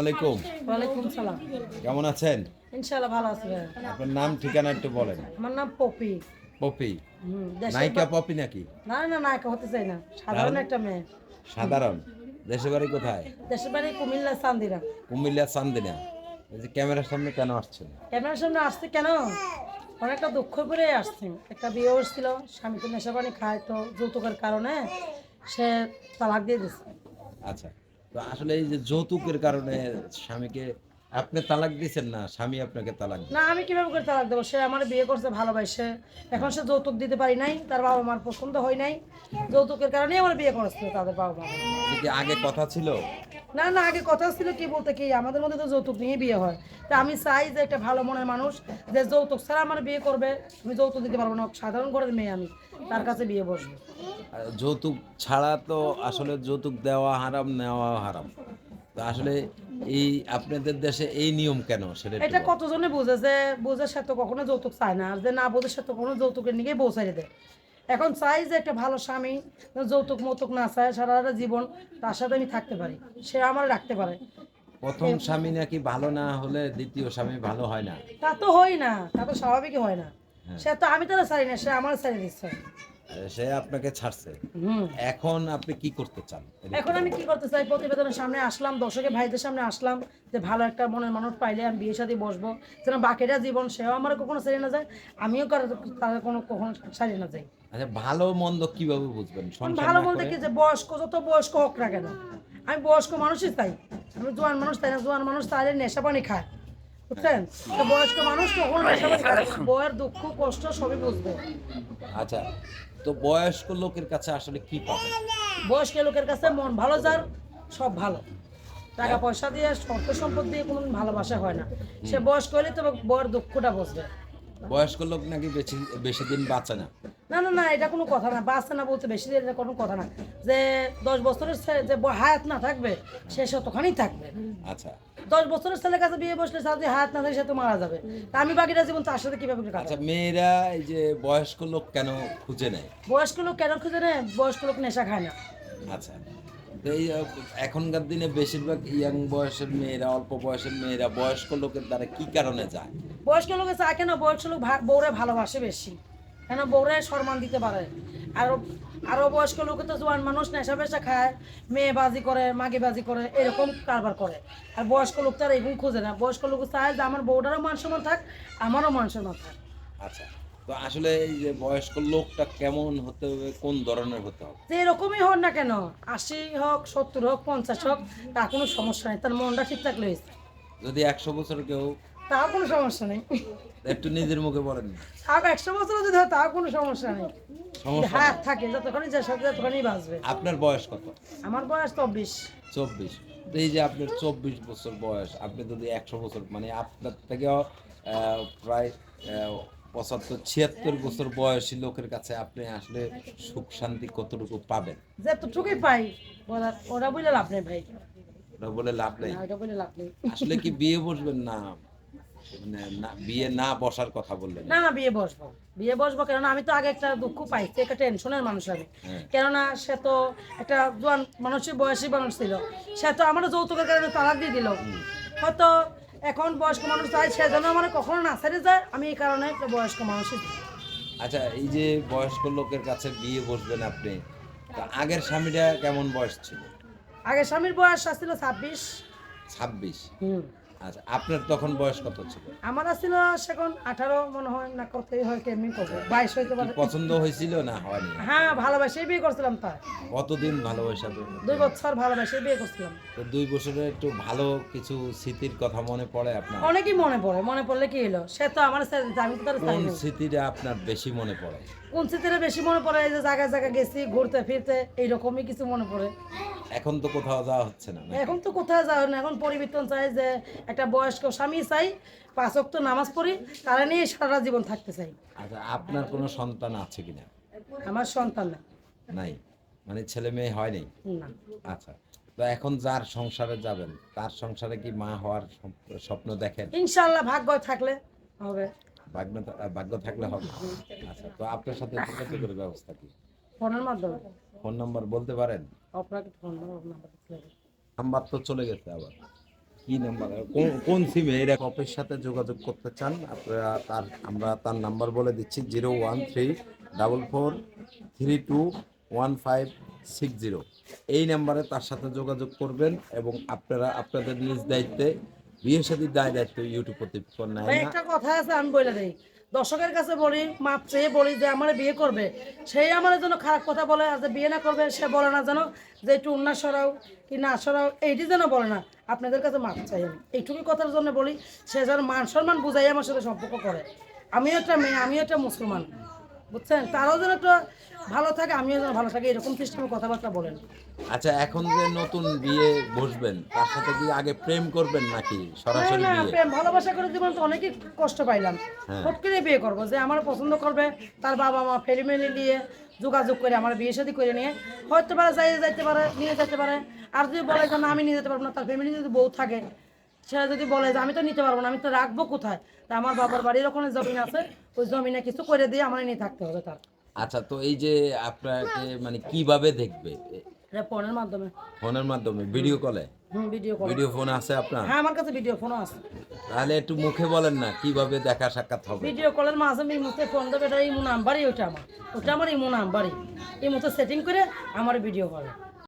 আলাইকুম। ওয়ালাইকুম সালাম। কেমন আছেন? ইনশাল্লাহ ভালো আছি আপনার নাম ঠিকানা একটু বলেন। আমার নাম পপি। পপি? নায়িকা পপি নাকি? না না নায়িকা হতে চাই না। সাধারণ একটা মেয়ে। সাধারণ? দেশের বাড়ি কোথায়? দেশের বাড়ি কুমিল্লা কুমিল্লা চান্দিনা এই যে ক্যামেরার সামনে কেন আসছেন? ক্যামেরার সামনে আসছে কেন? অনেকটা দুঃখ করে আসছে। একটা বিয়ে হচ্ছিল স্বামী তো নেশা পানি খায় তো যৌতুকের কারণে সে তালাক দিয়ে দিচ্ছে আচ্ছা। তো আসলে এই যে যৌতুকের কারণে স্বামীকে আপনি তালাক দিয়েছেন না? স্বামী আপনাকে তালাক না আমি কীভাবে করে তালাক দেবো? সে আমার বিয়ে করছে ভালোবাসে। এখন সে যৌতুক দিতে পারি নাই তার বাবা মার পছন্দ হয় নাই। যৌতুকের কারণেই আমার বিয়ে করেছিল তাদের বাবা মা কি আগে কথা ছিল? না না আগে কথা ছিল কি বলতে কি আমাদের মধ্যে তো যৌতুক নিয়ে বিয়ে হয়। তা আমি চাই যে একটা ভালো মনের মানুষ যে যৌতুক ছাড়া আমার বিয়ে করবে আমি যৌতুক দিতে পারব না সাধারণ ঘরের মেয়ে আমি তার কাছে বিয়ে বসবো। যৌতুক ছাড়া তো আসলে যৌতুক দেওয়া হারাম নেওয়া হারাম। তো আসলে এই আপনাদের দেশে এই নিয়ম কেন? সেটা এটা কতজনে বুঝে যে বুঝে সে তো কখনো যৌতুক চায় না আর যে না বুঝে সে তো কোনো যৌতুকের নিয়ে দেয়। এখন চাই যে একটা ভালো স্বামী যৌতুক মৌতুক না চায় সারা জীবন তার সাথে আমি থাকতে পারি। সে আমার রাখতে পারে। প্রথম স্বামী নাকি ভালো না হলে দ্বিতীয় স্বামী ভালো হয় না? তা তো হয় না তা তো স্বাভাবিকই হয় না। হ্যাঁ। সে তো আমি তারা ছাড়ি না সে আমার ছাড়ি দিচ্ছে। সে আপনাকে ছাড়ছে। এখন আপনি কি করতে চান? এখন আমি কি করতে চাই? প্রতিবেদনের সামনে আসলাম দর্শকের ভাইদের সামনে আসলাম যে ভালো একটা মনের মানুষ পাইলে আমি বিয়ের সাথে বসবো। যেন বাকিরা জীবন সেও আমার কখনো ছাড়িয়ে না যায় আমিও কারও কোনো কখনো ছাড়িয়ে না যাই। আচ্ছা ভালো মন্দ কীভাবে বুঝবেন? ভালো বলতে কি যে বয়স্ক যত বয়স্ক হোক না কেন আমি বয়স্ক মানুষই তাই। আমি জোয়ান মানুষ তাই না? জোয়ান মানুষ চাইলে নেশা পানি খায়। বুঝছেন? তো বয়স্ক মানুষ কখনো নেশা পানি খায় বয়ের দুঃখ কষ্ট সবই বুঝবে। আচ্ছা তো বয়স্ক লোকের কাছে আসলে কি পাবে? বয়স্ক লোকের কাছে মন ভালো যার সব ভালো। টাকা পয়সা দিয়ে অর্থ সম্পদ দিয়ে কোনো ভালোবাসা হয় না। সে বয়স্ক হলে তো বর দুঃখটা বুঝবে। বয়স্ক লোক নাকি বেশি বেশি দিন বাঁচে না। না না না এটা কোনো কথা না। বাঁচছে না বলতে বেশি দিন এটা কোনো কথা না। যে দশ বছরের যে হায়াত না থাকবে সে ততখানি থাকবে। আচ্ছা। দশ বছরের ছেলের কাছে বিয়ে বসলে তার যদি হায়াত না থাকে সে তো মারা যাবে। তা আমি বাকিটা জীবন তার সাথে কীভাবে? আচ্ছা মেয়েরা এই যে বয়স্ক লোক কেন খুঁজে নেয়? বয়স্ক লোক কেন খুঁজে নেয়? বয়স্ক লোক নেশা খায় না। আচ্ছা। তো এই এখনকার দিনে বেশিরভাগ ইয়াং বয়সের মেয়েরা অল্প বয়সের মেয়েরা বয়স্ক লোকের দ্বারা কি কারণে যায়? বয়স্ক লোকে চায় কেন? বয়স্ক লোক বউরে ভালোবাসে বেশি। কেন? বউরে সম্মান দিতে পারে। আরও আরও বয়স্ক লোকে তো জোয়ান মানুষ নেশা পেশা খায় মেয়ে বাজি করে মাগে বাজি করে এরকম কারবার করে। আর বয়স্ক লোক তার এরকম খোঁজে না। বয়স্ক লোক চায় যে আমার বউটারও মান সম্মান থাক আমারও মান সম্মান থাক। আচ্ছা তো আসলে এই যে বয়স্ক লোকটা কেমন হতে হবে কোন ধরনের হতে হবে? যে এরকমই হোক না কেন আশি হোক সত্তর হোক পঞ্চাশ হোক তার কোনো সমস্যা নেই। তার মনটা ঠিক থাকলে হয়েছে। যদি একশো বছর কেউ কোনো সমস্যা নেই। একটু নিজের মুখে বলেন তাও একশো বছর যদি হয় তাও কোনো সমস্যা নেই। হায়াত থাকে যতক্ষণই যে সব যতক্ষণই বাঁচবে। আপনার বয়স কত? আমার বয়স চব্বিশ। চব্বিশ। তো এই যে আপনার চব্বিশ বছর বয়স আপনি যদি একশো বছর মানে আপনার থেকেও প্রায় পঁচাত্তর ছিয়াত্তর বছর বয়সী লোকের কাছে আপনি আসলে সুখ শান্তি কতটুকু পাবেন? যেতটুকুই পাই ওরা- ওরা বলে লাভ নেই ভাই। ওটা বলে লাভ নেই? বলে লাভ নেই। আসলে কি বিয়ে বসবেন না? মানে না বিয়ে না বসার কথা বললেন। না না বিয়ে বসবো। বিয়ে বসবো কেননা আমি তো আগে একটা দুঃখ পাইছি একটা টেনশনের মানুষ আমি। হ্যাঁ। কেননা সে তো একটা জোয়ান মানুষের বয়সী মানুষ ছিল। সে তো আমার যৌতুকের কারণে তালাক দিয়ে দিল। হয়তো এখন বয়স্ক মানুষ চাই সে যেন আমার কখনো না ছেড়ে যায় আমি এই কারণে একটা বয়স্ক মানুষই আচ্ছা এই যে বয়স্ক লোকের কাছে বিয়ে বসবেন আপনি আগের স্বামীটা কেমন বয়স ছিল? আগে স্বামীর বয়স ছিল ছাব্বিশ। ছাব্বিশ। হুম। আচ্ছা আপনার তখন বয়স কত ছিল? আমার ছিল সেখন আঠারো মনে হয় না করতেই হয় কেমনি করব বাইশ হইতে পারে। পছন্দ হয়েছিল না হয়নি? হ্যাঁ ভালোবাসে বিয়ে করছিলাম তার কতদিন ভালোবাসা? দুই বছর ভালোবাসে বিয়ে করছিলাম। তো দুই বছরে একটু ভালো কিছু স্মৃতির কথা মনে পড়ে আপনার? অনেকই মনে পড়ে মনে পড়লে কি হলো? সে তো আমার আমি তো তার। স্মৃতিটা আপনার বেশি মনে পড়ে? কোন স্মৃতিটা বেশি মনে পড়ে এই যে জায়গায় জায়গায় গেছি ঘুরতে ফিরতে এইরকমই কিছু মনে পড়ে। এখন তো কোথাও যাওয়া হচ্ছে না এখন তো কোথায় যাও না এখন পরিবর্তন চাই যে একটা বয়স্ক স্বামী চাই পাঁচ ওয়াক্ত নামাজ পড়ি তারা নিয়ে সারা জীবন থাকতে চাই। আচ্ছা আপনার কোনো সন্তান আছে কিনা? আমার সন্তান না। নাই? মানে ছেলে মেয়ে হয়নি না। আচ্ছা তো এখন যার সংসারে যাবেন তার সংসারে কি মা হওয়ার স্বপ্ন দেখেন? ইনশাল্লাহ ভাগ্য থাকলে হবে। ভাগ্য ভাগ্য থাকলে হবে। আচ্ছা তো আপনার সাথে যোগাযোগের ব্যবস্থা কি? ফোনের মাধ্যমে? ফোন নাম্বার বলতে পারেন? আপনাকে ফোন নাম্বার নাম্বার তো চলে গেছে। আবার। কি নাম্বার? কোন কোন সিমে এরা কপের সাথে যোগাযোগ করতে চান আপনারা তার আমরা তার নাম্বার বলে দিচ্ছি zero one three double four three two one five six zero. এই নাম্বারে তার সাথে যোগাযোগ করবেন এবং আপনারা আপনাদের নিজ দায়িত্বে বিয়ে সাথে দায় দায়িত্ব ইউটিউব প্রতিপন্ন একটা কথা আছে আমি বলে দিই। দর্শকের কাছে বলি মাপ চেয়ে বলি যে আমার বিয়ে করবে। সেই আমার জন্য খারাপ কথা বলে আর যে বিয়ে না করবে সে বলে না যেন যে একটু উন্না সরাও কি না সরাও এইটি যেন বলে না। আপনাদের কাছে মাপ চাই আমি। এইটুকু কথার জন্য বলি সে যেন মান সম্মান বুঝাই আমার সাথে সম্পর্ক করে। আমিও একটা মেয়ে আমিও একটা মুসলমান। বুঝছেন? তারাও যেন একটু ভালো থাকে আমিও যেন ভালো থাকি এরকম সিস্টেমে কথাবার্তা বলেন। আচ্ছা এখন যে নতুন বিয়ে বসবেন তার সাথে কি আগে প্রেম করবেন নাকি সরাসরি না, বিয়ে? প্রেম ভালোবাসা করে জীবন তো অনেকই কষ্ট পাইলাম। হ্যাঁ। করে বিয়ে করব যে আমার পছন্দ করবে তার বাবা মা ফ্যামিলি নিয়ে যোগাযোগ করে আমার বিয়ে শাদী করে নিয়ে হয়তো পারে যাই যাইতে পারে নিয়ে যেতে পারে। আর যদি বলে যে না আমি নিয়ে যেতে পারব না তার ফ্যামিলি যদি বউ থাকে সেটা যদি বলে যে আমি তো নিতে পারব না আমি তো রাখব কোথায়? তা আমার বাবার বাড়ির ওখানে জমিন আছে ওই জমিনে কিছু করে দিয়ে আমার নিয়ে থাকতে হবে তার। আচ্ছা তো এই যে আপনাকে মানে কীভাবে দেখবে? ফোনের মাধ্যমে। ফোনের মাধ্যমে ভিডিও কলে ভিডিও কল ভিডিও ফোন আছে আপনার? হ্যাঁ আমার কাছে ভিডিও ফোনও আছে। তাহলে একটু মুখে বলেন না কীভাবে দেখা সাক্ষাৎ হবে? ভিডিও কলের মাঝে আমি মুখে ফোন দেবে এটা ইমো নাম্বারই ওটা আমার। ওটা আমার ইমো নাম্বারই। এই মতো সেটিং করে আমার ভিডিও করে